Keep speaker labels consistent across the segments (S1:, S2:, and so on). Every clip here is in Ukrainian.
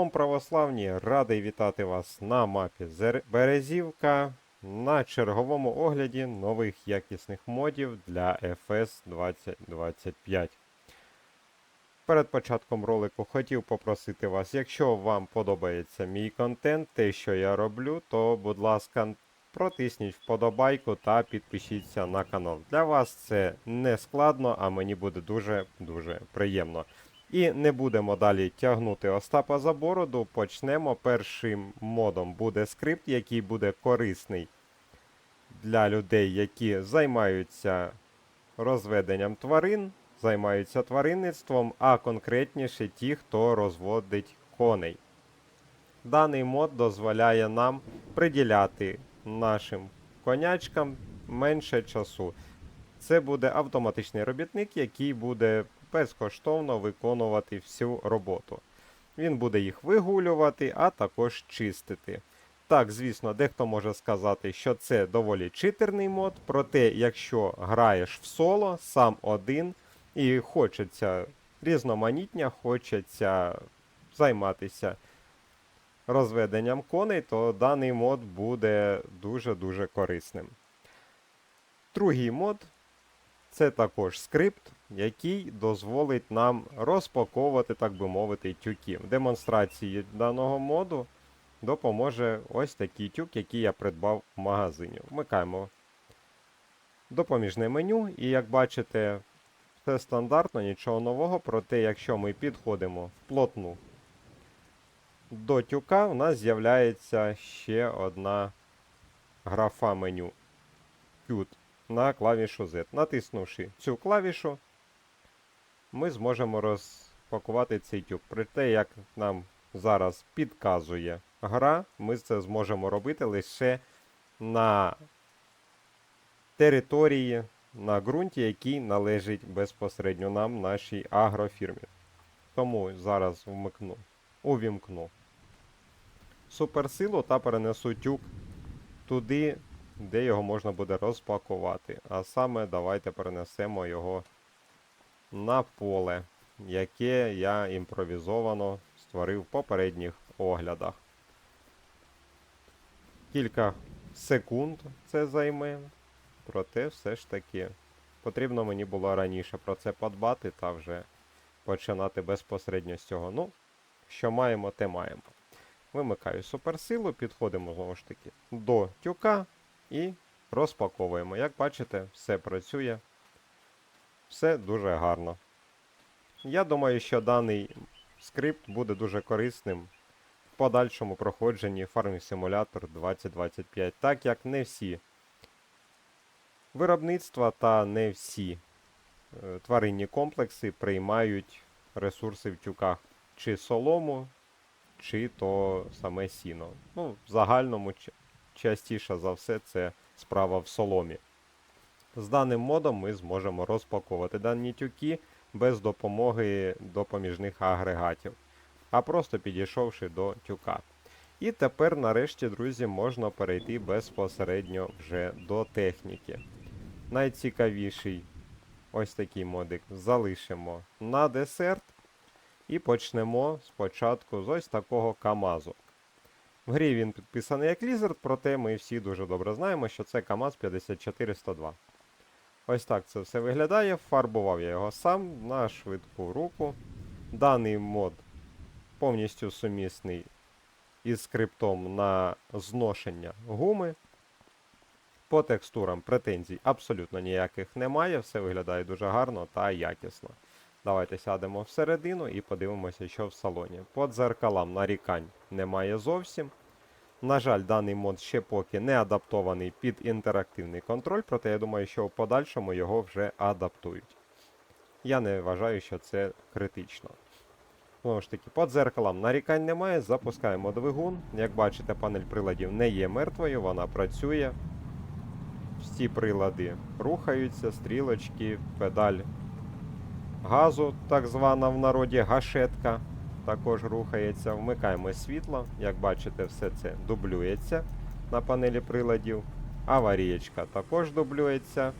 S1: Шалом православні! Радий вітати вас на мапі Березівка на черговому огляді нових якісних модів для FS 2025. Перед початком ролику хотів попросити вас, якщо вам подобається мій контент, те, що я роблю, то, будь ласка, протисніть вподобайку та підпишіться на канал. Для вас це не складно, а мені буде дуже-дуже приємно. І не будемо далі тягнути Остапа за бороду. Почнемо. Першим модом буде скрипт, який буде корисний для людей, які займаються розведенням тварин, займаються тваринництвом, а конкретніше ті, хто розводить коней. Даний мод дозволяє нам приділяти нашим конячкам менше часу. Це буде автоматичний робітник, який буде безкоштовно виконувати всю роботу. Він буде їх вигулювати, а також чистити. Так, звісно, дехто може сказати, що це доволі читерний мод, проте, якщо граєш в соло, сам один, і хочеться різноманіття, хочеться займатися розведенням коней, то даний мод буде дуже-дуже корисним. Другий мод це також скрипт, який дозволить нам розпаковувати, так би мовити, тюки. В демонстрації даного моду допоможе ось такий тюк, який я придбав в магазині. Вмикаємо допоміжне меню, і як бачите, все стандартно, нічого нового. Проте, якщо ми підходимо вплотну до тюка, у нас з'являється ще одна графа меню. Qt на клавішу Z. Натиснувши цю клавішу, ми зможемо розпакувати цей тюк. При те, як нам зараз підказує гра, ми це зможемо робити лише на території, на ґрунті, який належить безпосередньо нам, нашій агрофірмі. Тому зараз вмикну, увімкну суперсилу та перенесу тюк туди, де його можна буде розпакувати. А саме давайте перенесемо його на поле, яке я імпровізовано створив в попередніх оглядах. Кілька секунд це займе, проте все ж таки потрібно мені було раніше про це подбати та вже починати безпосередньо з цього. Ну, що маємо, те маємо. Вимикаю суперсилу, підходимо знову ж таки до тюка і розпаковуємо. Як бачите, все працює. Все дуже гарно. Я думаю, що даний скрипт буде дуже корисним в подальшому проходженні Farming Simulator 2025, так як не всі виробництва та не всі е, тваринні комплекси приймають ресурси в тюках чи солому, чи то саме сіно. Ну, в загальному частіше за все це справа в соломі. З даним модом ми зможемо розпаковувати дані тюки без допомоги допоміжних агрегатів, а просто підійшовши до тюка. І тепер, нарешті, друзі, можна перейти безпосередньо вже до техніки. Найцікавіший ось такий модик залишимо на десерт. І почнемо спочатку з ось такого КАМАЗу. В грі він підписаний як Lizard, проте ми всі дуже добре знаємо, що це КАМАЗ 54102. Ось так це все виглядає. Фарбував я його сам на швидку руку. Даний мод повністю сумісний із скриптом на зношення гуми. По текстурам претензій абсолютно ніяких немає, все виглядає дуже гарно та якісно. Давайте сядемо всередину і подивимося, що в салоні. По дзеркалам нарікань немає зовсім. На жаль, даний мод ще поки не адаптований під інтерактивний контроль, проте я думаю, що в подальшому його вже адаптують. Я не вважаю, що це критично. Знову ж таки, по дзеркалам нарікань немає. Запускаємо двигун. Як бачите, панель приладів не є мертвою, вона працює. Всі прилади рухаються, стрілочки, педаль газу, так звана в народі гашетка, також рухається. Вмикаємо світло. Як бачите, все це дублюється на панелі приладів. Аварієчка також дублюється.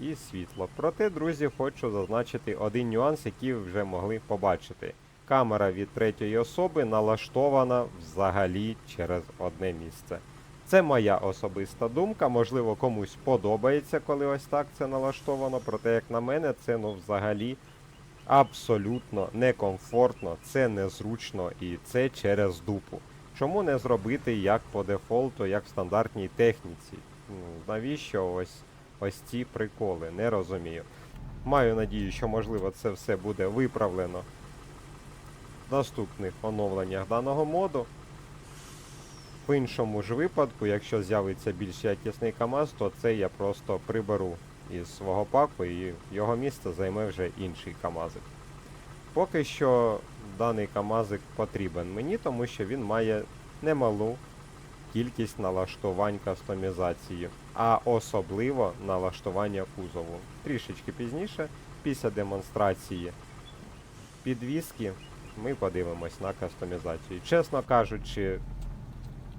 S1: І світло. Проте, друзі, хочу зазначити один нюанс, який ви вже могли побачити. камера від третьої особи налаштована взагалі через одне місце. Це моя особиста думка. Можливо, комусь подобається, коли ось так це налаштовано. Проте, як на мене, це ну взагалі абсолютно некомфортно, це незручно і це через дупу. Чому не зробити як по дефолту, як в стандартній техніці? Навіщо ось ось ці приколи? Не розумію. Маю надію, що можливо це все буде виправлено в наступних оновленнях даного моду. В іншому ж випадку, якщо з'явиться більш якісний КАМАЗ, то це я просто приберу із свого паку і його місце займе вже інший КАМАЗик. Поки що даний КАМАЗик потрібен мені, тому що він має немалу кількість налаштувань кастомізації, а особливо налаштування кузову. Трішечки пізніше, після демонстрації підвіски, ми подивимось на кастомізацію. Чесно кажучи,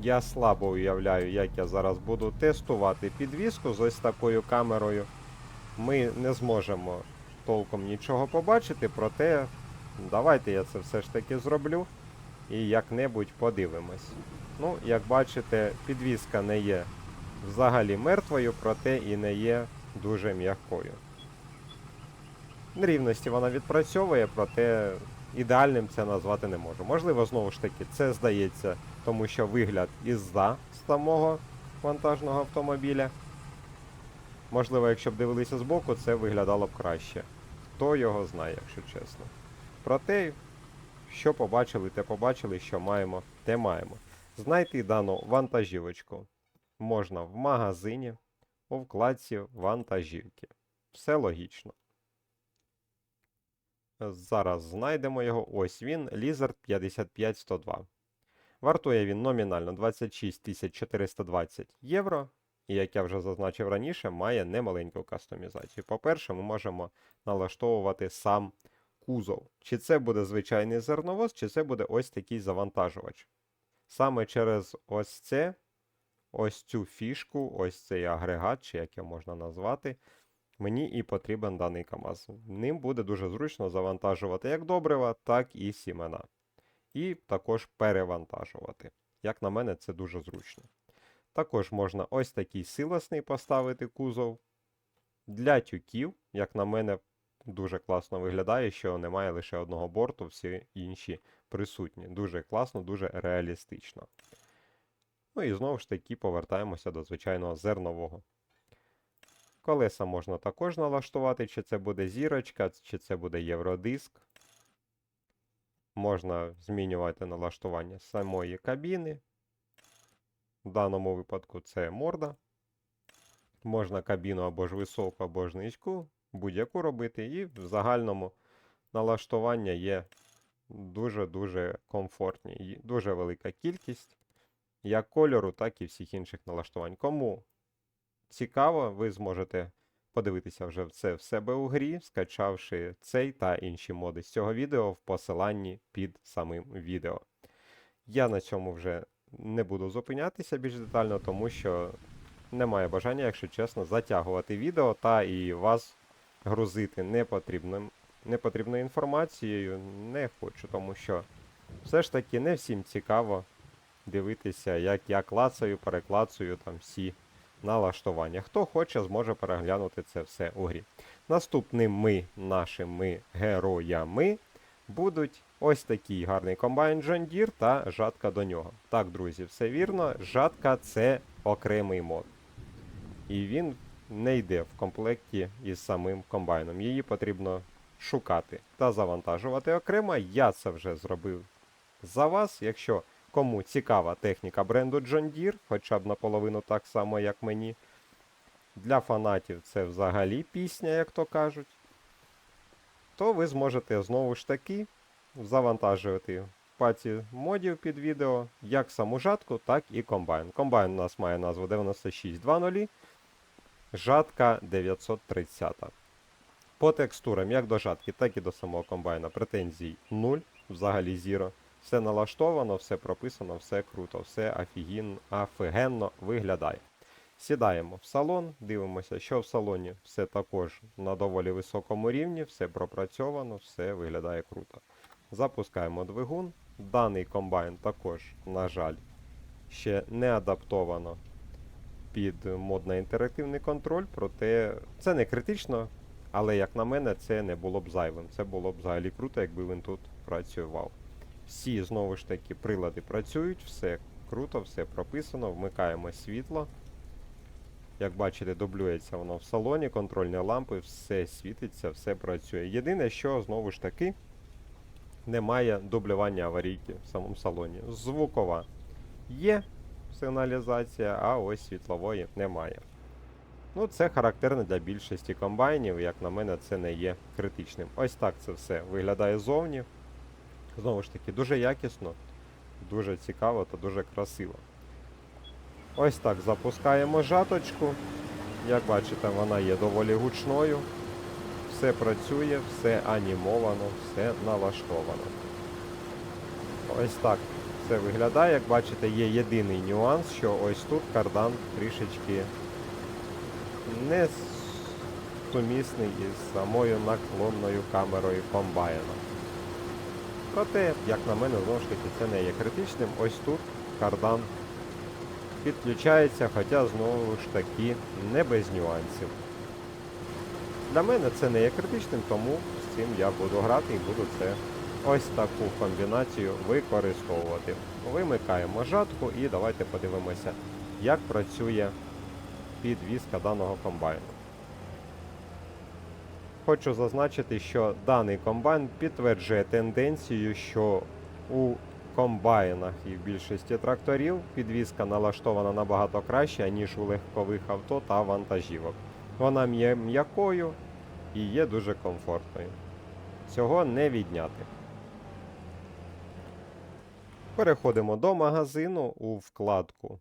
S1: я слабо уявляю, як я зараз буду тестувати підвіску з ось такою камерою. Ми не зможемо толком нічого побачити, проте давайте я це все ж таки зроблю і як-небудь подивимось. Ну, як бачите, підвіска не є взагалі мертвою, проте і не є дуже м'якою. Нерівності вона відпрацьовує, проте ідеальним це назвати не можу. Можливо, знову ж таки, це здається, тому що вигляд із-за самого вантажного автомобіля. Можливо, якщо б дивилися збоку, це виглядало б краще. Хто його знає, якщо чесно. Проте, що побачили, те побачили, що маємо, те маємо. Знайти дану вантажівочку можна в магазині у вкладці вантажівки. Все логічно. Зараз знайдемо його. Ось він, Lizard 55102. Вартує він номінально 26 420 євро. І, як я вже зазначив раніше, має немаленьку кастомізацію. По-перше, ми можемо налаштовувати сам кузов. Чи це буде звичайний зерновоз, чи це буде ось такий завантажувач. Саме через ось це, ось цю фішку, ось цей агрегат, чи як його можна назвати, мені і потрібен даний КАМАЗ. Ним буде дуже зручно завантажувати як добрива, так і сімена. І також перевантажувати. Як на мене, це дуже зручно. Також можна ось такий силосний поставити кузов. Для тюків, як на мене, дуже класно виглядає, що немає лише одного борту, всі інші присутні. Дуже класно, дуже реалістично. Ну і знову ж таки повертаємося до звичайного зернового. Колеса можна також налаштувати, чи це буде зірочка, чи це буде євродиск. Можна змінювати налаштування самої кабіни. В даному випадку це морда. Можна кабіну або ж високу, або ж низьку, будь-яку робити. І в загальному налаштування є дуже-дуже комфортні. Дуже велика кількість як кольору, так і всіх інших налаштувань. Кому цікаво, ви зможете подивитися вже це в себе у грі, скачавши цей та інші моди з цього відео в посиланні під самим відео. Я на цьому вже не буду зупинятися більш детально, тому що немає бажання, якщо чесно, затягувати відео та і вас грузити непотрібним, непотрібною інформацією не хочу, тому що все ж таки не всім цікаво дивитися, як я клацаю, переклацую там всі налаштування. Хто хоче, зможе переглянути це все у грі. Наступними нашими героями будуть ось такий гарний комбайн John Deere та жатка до нього. Так, друзі, все вірно. Жатка це окремий мод. І він не йде в комплекті із самим комбайном. Її потрібно шукати та завантажувати окремо. Я це вже зробив за вас. Якщо кому цікава техніка бренду John Deere, хоча б наполовину так само, як мені. Для фанатів це взагалі пісня, як то кажуть. То ви зможете знову ж таки завантажувати паці модів під відео як саму жатку, так і комбайн. Комбайн у нас має назву 9620, жатка 930. По текстурам, як до жатки, так і до самого комбайна претензій 0, взагалі зіро. Все налаштовано, все прописано, все круто, все офігін, офігенно виглядає. Сідаємо в салон, дивимося, що в салоні все також на доволі високому рівні, все пропрацьовано, все виглядає круто. Запускаємо двигун. Даний комбайн також, на жаль, ще не адаптовано під мод на інтерактивний контроль, проте це не критично, але як на мене, це не було б зайвим. Це було б взагалі круто, якби він тут працював. Всі знову ж таки прилади працюють, все круто, все прописано, вмикаємо світло. Як бачите, дублюється воно в салоні, контрольні лампи, все світиться, все працює. Єдине, що знову ж таки немає дублювання аварійки в самому салоні. Звукова є сигналізація, а ось світлової немає. Ну, це характерно для більшості комбайнів, як на мене, це не є критичним. Ось так це все виглядає зовні. Знову ж таки, дуже якісно, дуже цікаво та дуже красиво. Ось так запускаємо жаточку. Як бачите, вона є доволі гучною. Все працює, все анімовано, все налаштовано. Ось так це виглядає. Як бачите, є єдиний нюанс, що ось тут кардан трішечки не сумісний із самою наклонною камерою комбайна. Проте, як на мене, знову ж таки, це не є критичним. Ось тут кардан підключається, хоча знову ж таки не без нюансів. Для мене це не є критичним, тому з цим я буду грати і буду це ось таку комбінацію використовувати. Вимикаємо жатку і давайте подивимося, як працює підвізка даного комбайну. Хочу зазначити, що даний комбайн підтверджує тенденцію, що у комбайнах і в більшості тракторів підвізка налаштована набагато краще, ніж у легкових авто та вантажівок. Вона є м'якою і є дуже комфортною. Цього не відняти. Переходимо до магазину у вкладку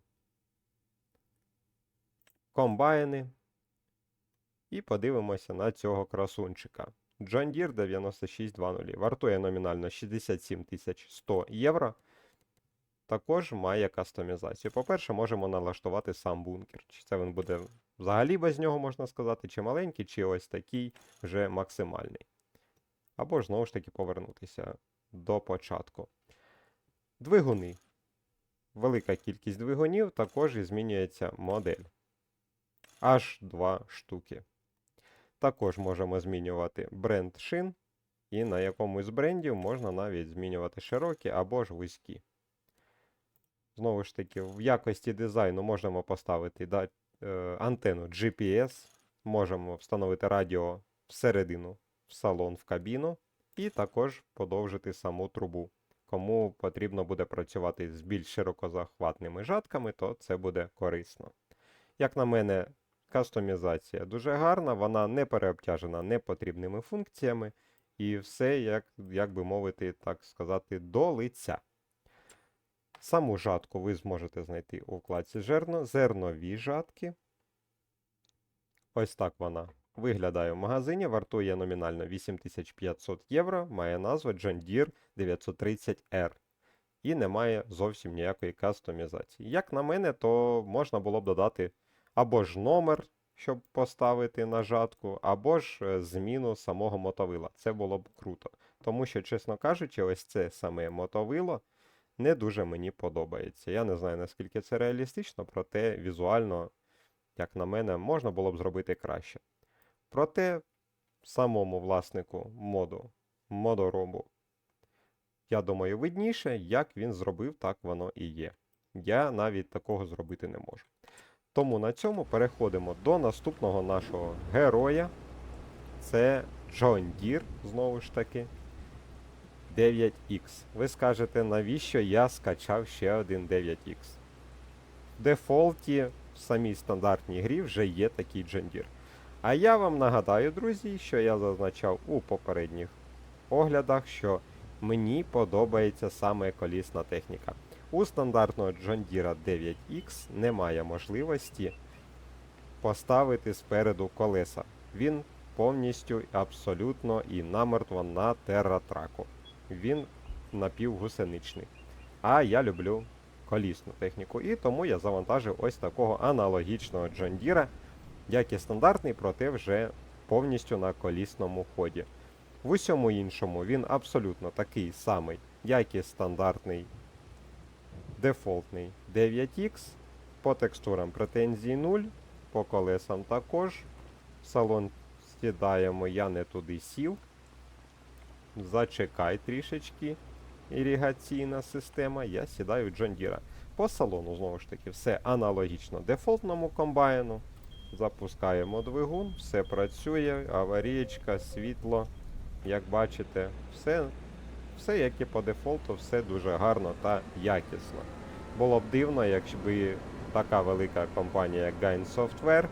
S1: Комбайни. І подивимося на цього красунчика. John Deere 9620. Вартує номінально 67 100 євро. Також має кастомізацію. По-перше, можемо налаштувати сам бункер. Чи це він буде взагалі без нього, можна сказати, чи маленький, чи ось такий вже максимальний. Або ж знову ж таки повернутися до початку. Двигуни. Велика кількість двигунів, також і змінюється модель. Аж два штуки. Також можемо змінювати бренд шин, і на якомусь з брендів можна навіть змінювати широкі або ж вузькі. Знову ж таки, в якості дизайну можемо поставити да, е, антенну GPS, можемо встановити радіо всередину в салон в кабіну, і також подовжити саму трубу. Кому потрібно буде працювати з більш широкозахватними жатками, то це буде корисно. Як на мене, Кастомізація дуже гарна, вона не переобтяжена непотрібними функціями, і все, як, як би мовити, так сказати, до лиця. Саму жатку ви зможете знайти у вкладці зерно, зернові жатки. Ось так вона виглядає в магазині, вартує номінально 8500 євро, має назву John Deere 930R. І не має зовсім ніякої кастомізації. Як на мене, то можна було б додати або ж номер, щоб поставити на жатку, або ж е, зміну самого мотовила. Це було б круто. Тому що, чесно кажучи, ось це саме мотовило не дуже мені подобається. Я не знаю, наскільки це реалістично, проте візуально, як на мене, можна було б зробити краще. Проте самому власнику моду, модоробу, я думаю, видніше, як він зробив, так воно і є. Я навіть такого зробити не можу. Тому на цьому переходимо до наступного нашого героя. Це John Deere, знову ж таки. 9X. Ви скажете, навіщо я скачав ще один 9X? В дефолті в самій стандартній грі вже є такий Deere. А я вам нагадаю, друзі, що я зазначав у попередніх оглядах, що мені подобається саме колісна техніка. У стандартного John Deere 9X немає можливості поставити спереду колеса. Він повністю абсолютно і намертво на терратраку. Він напівгусеничний. А я люблю колісну техніку. І тому я завантажив ось такого аналогічного John Deere, як і стандартний, проте вже повністю на колісному ході. В усьому іншому він абсолютно такий самий, як і стандартний дефолтний 9X. По текстурам претензій 0, по колесам також. В салон сідаємо, я не туди сів. Зачекай трішечки. Іригаційна система. Я сідаю в John. По салону, знову ж таки, все аналогічно дефолтному комбайну. Запускаємо двигун, все працює, аварієчка, світло. Як бачите, все, все як і по дефолту, все дуже гарно та якісно. Було б дивно, якби така велика компанія, як Gain Software,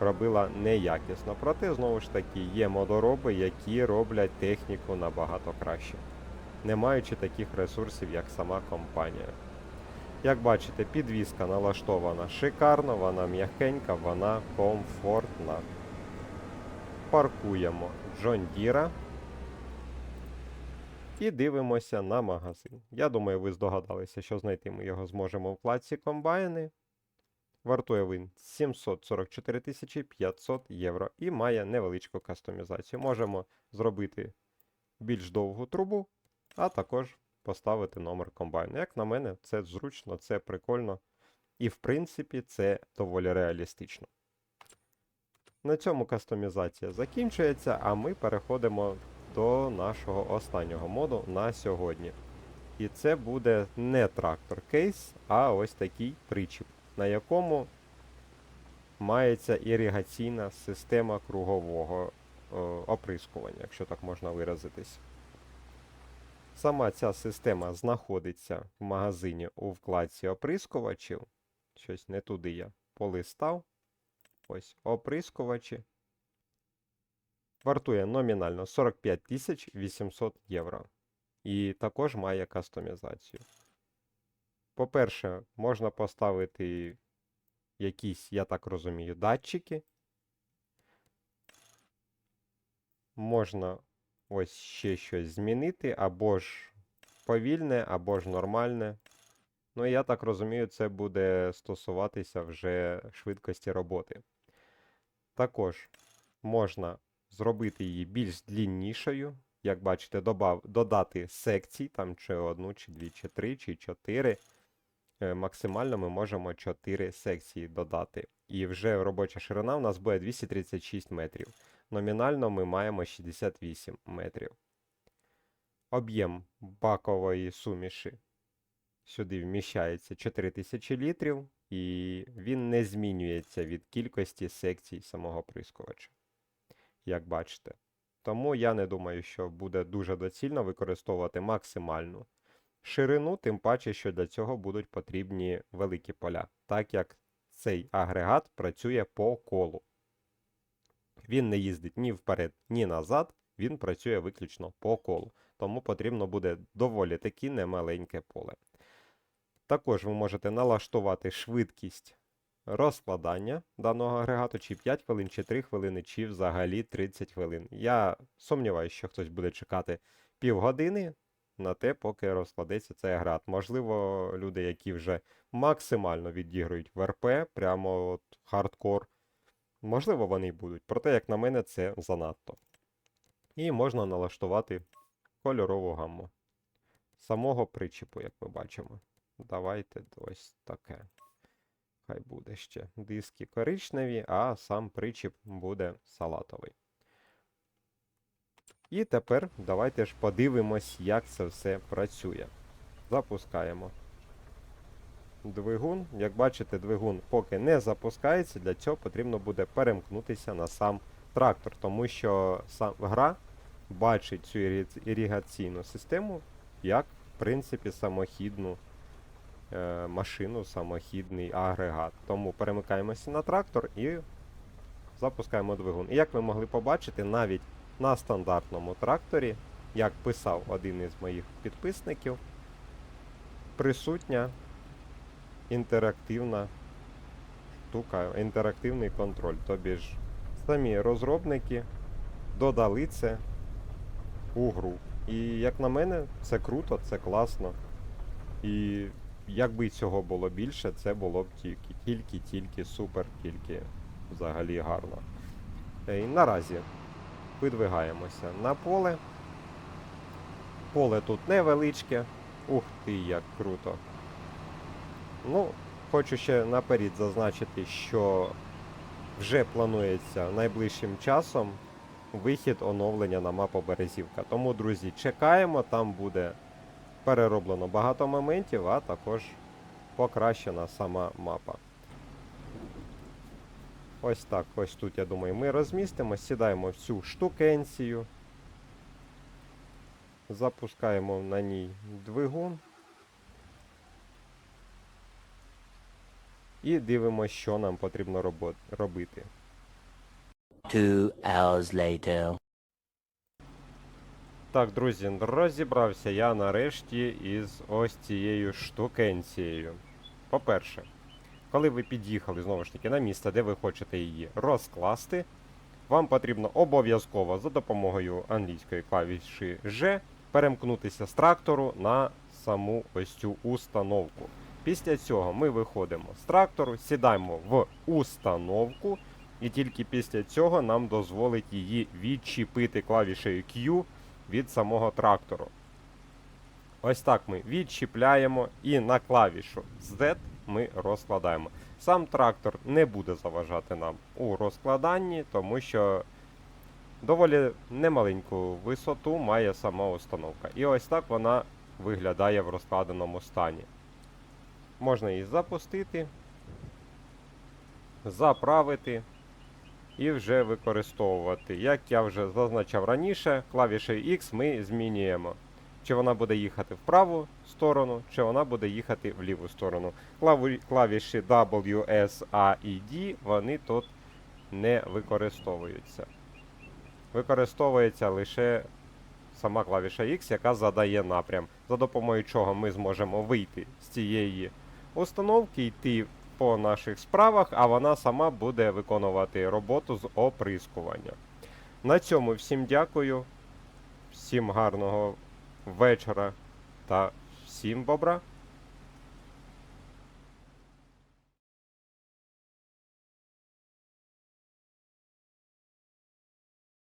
S1: робила неякісно. Проте, знову ж таки, є модороби, які роблять техніку набагато краще, не маючи таких ресурсів, як сама компанія. Як бачите, підвізка налаштована шикарно, вона м'якенька, вона комфортна. Паркуємо John Deere і дивимося на магазин. Я думаю, ви здогадалися, що знайти ми його зможемо в вкладці комбайни. Вартує він 744 500 євро і має невеличку кастомізацію. Можемо зробити більш довгу трубу, а також поставити номер комбайну. Як на мене, це зручно, це прикольно. І, в принципі, це доволі реалістично. На цьому кастомізація закінчується, а ми переходимо до нашого останнього моду на сьогодні. І це буде не трактор кейс, а ось такий причіп, на якому мається іригаційна система кругового е, оприскування, якщо так можна виразитись. Сама ця система знаходиться в магазині у вкладці оприскувачів. Щось не туди я полистав. Ось оприскувачі. Вартує номінально 45 800 євро. І також має кастомізацію. По-перше, можна поставити якісь, я так розумію, датчики. Можна ось ще щось змінити, або ж повільне, або ж нормальне. Ну, я так розумію, це буде стосуватися вже швидкості роботи. Також можна зробити її більш дліннішою. Як бачите, добав, додати секцій, там чи одну, чи дві, чи три, чи чотири. Е, Максимально ми можемо 4 секції додати. І вже робоча ширина у нас буде 236 метрів. Номінально ми маємо 68 метрів. Об'єм бакової суміші сюди вміщається 4000 літрів, і він не змінюється від кількості секцій самого прискувача. Як бачите. Тому я не думаю, що буде дуже доцільно використовувати максимальну ширину, тим паче, що для цього будуть потрібні великі поля, так як цей агрегат працює по колу. Він не їздить ні вперед, ні назад, він працює виключно по колу. Тому потрібно буде доволі таки немаленьке поле. Також ви можете налаштувати швидкість розкладання даного агрегату, чи 5 хвилин, чи 3 хвилини, чи взагалі 30 хвилин. Я сумніваюся, що хтось буде чекати півгодини на те, поки розкладеться цей агрегат. Можливо, люди, які вже максимально відіграють в РП, прямо от хардкор. Можливо, вони й будуть. Проте, як на мене, це занадто. І можна налаштувати кольорову гамму самого причіпу, як ми бачимо. Давайте ось таке. Хай буде ще диски коричневі, а сам причіп буде салатовий. І тепер давайте ж подивимось, як це все працює. Запускаємо двигун. Як бачите, двигун поки не запускається, для цього потрібно буде перемкнутися на сам трактор, тому що сам гра бачить цю іригаційну систему як, в принципі, самохідну машину, самохідний агрегат. Тому перемикаємося на трактор і запускаємо двигун. І як ви могли побачити, навіть на стандартному тракторі, як писав один із моїх підписників, присутня інтерактивна штука, інтерактивний контроль. Тобі ж самі розробники додали це у гру. І як на мене, це круто, це класно. І якби цього було більше, це було б тільки, тільки, тільки супер, тільки взагалі гарно. Е, І наразі видвигаємося на поле. Поле тут невеличке. Ух ти, як круто. Ну, хочу ще наперед зазначити, що вже планується найближчим часом вихід оновлення на мапу Березівка. Тому, друзі, чекаємо, там буде перероблено багато моментів, а також покращена сама мапа. Ось так, ось тут, я думаю, ми розмістимо, сідаємо в цю штукенцію. Запускаємо на ній двигун. І дивимося, що нам потрібно робити.
S2: Two hours later.
S1: Так, друзі, розібрався я нарешті із ось цією штукенцією. По-перше, коли ви під'їхали знову ж таки на місце, де ви хочете її розкласти, вам потрібно обов'язково за допомогою англійської клавіші G перемкнутися з трактору на саму ось цю установку. Після цього ми виходимо з трактору, сідаємо в установку, і тільки після цього нам дозволить її відчіпити клавішею Q від самого трактору. Ось так ми відчіпляємо і на клавішу Z ми розкладаємо. Сам трактор не буде заважати нам у розкладанні, тому що доволі немаленьку висоту має сама установка. І ось так вона виглядає в розкладеному стані. Можна її запустити, заправити і вже використовувати. Як я вже зазначав раніше, клавішею X ми змінюємо. Чи вона буде їхати в праву сторону, чи вона буде їхати в ліву сторону. Клавіші W, S, A і D вони тут не використовуються. Використовується лише сама клавіша X, яка задає напрям, за допомогою чого ми зможемо вийти з цієї установки, йти по наших справах, а вона сама буде виконувати роботу з оприскування. На цьому всім дякую, всім гарного вечора та всім бобра.